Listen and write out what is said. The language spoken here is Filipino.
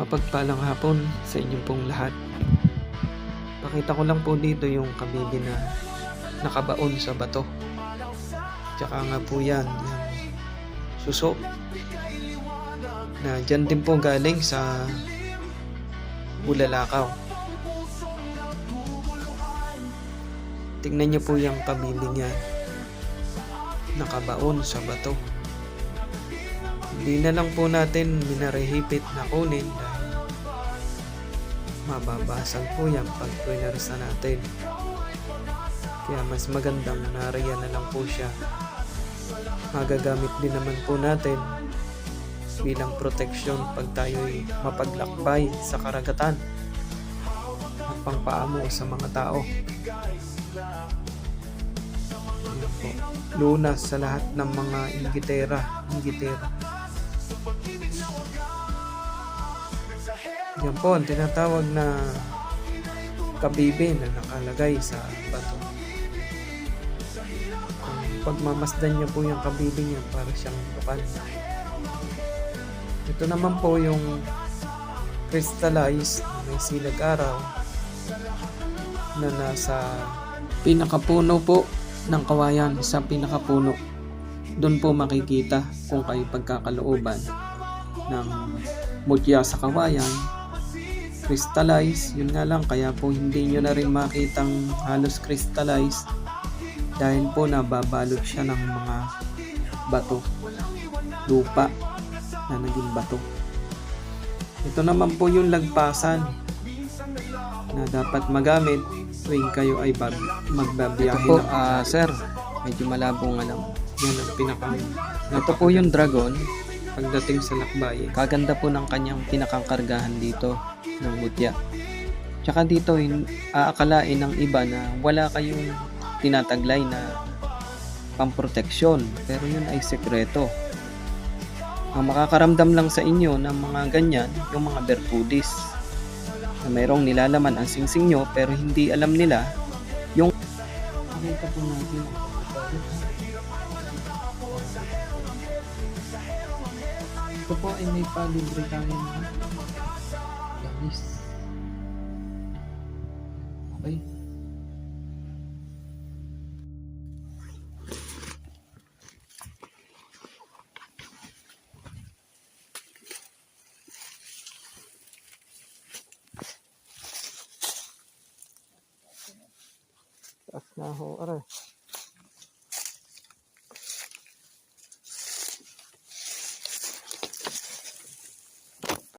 Mapagpalang hapon sa inyong pong lahat. Pakita ko lang po dito yung kabibi na nakabaon sa bato. Tsaka nga po yan, yung suso. Na dyan din po galing sa Bulalakaw. Tingnan niyo po yung kabibi niya. Nakabaon sa bato. Hindi na lang po natin minarehipit na kunin dahil mababasag po yan pag pinarsa natin. Kaya mas magandang nariyan na lang po siya. Magagamit din naman po natin bilang proteksyon pag tayo'y mapaglakbay sa karagatan at pangpaamo sa mga tao. Lunas sa lahat ng mga inggitera, inggitera. Yan po ang tinatawag na kabibi na nakalagay sa bato. Kung pagmamasdan niyo po yung kabibi niya para siyang tukal. Ito naman po yung crystallized may silag araw na nasa pinakapuno po ng kawayan sa pinakapuno. Doon po makikita kung kayo pagkakalooban ng mutya sa kawayan crystallize yun nga lang kaya po hindi nyo na rin makitang halos crystallize dahil po nababalot siya ng mga bato lupa na naging bato ito naman po yung lagpasan na dapat magamit tuwing kayo ay bab- magbabiyahe Ito po, ah, sir, medyo malabo nga lang. Yan ang pinaka ito po yung dragon pagdating sa lakbayin Kaganda po ng kanyang pinakangkargahan dito ng mutya. Tsaka dito, aakalain ng iba na wala kayong tinataglay na pamproteksyon. Pero yun ay sekreto. Ang makakaramdam lang sa inyo ng mga ganyan, yung mga berkudis. Na mayroong nilalaman ang singsing nyo pero hindi alam nila yung Pakita po natin. Ito po ay may palibre tayong langis. Okay. Taas na ho, aray.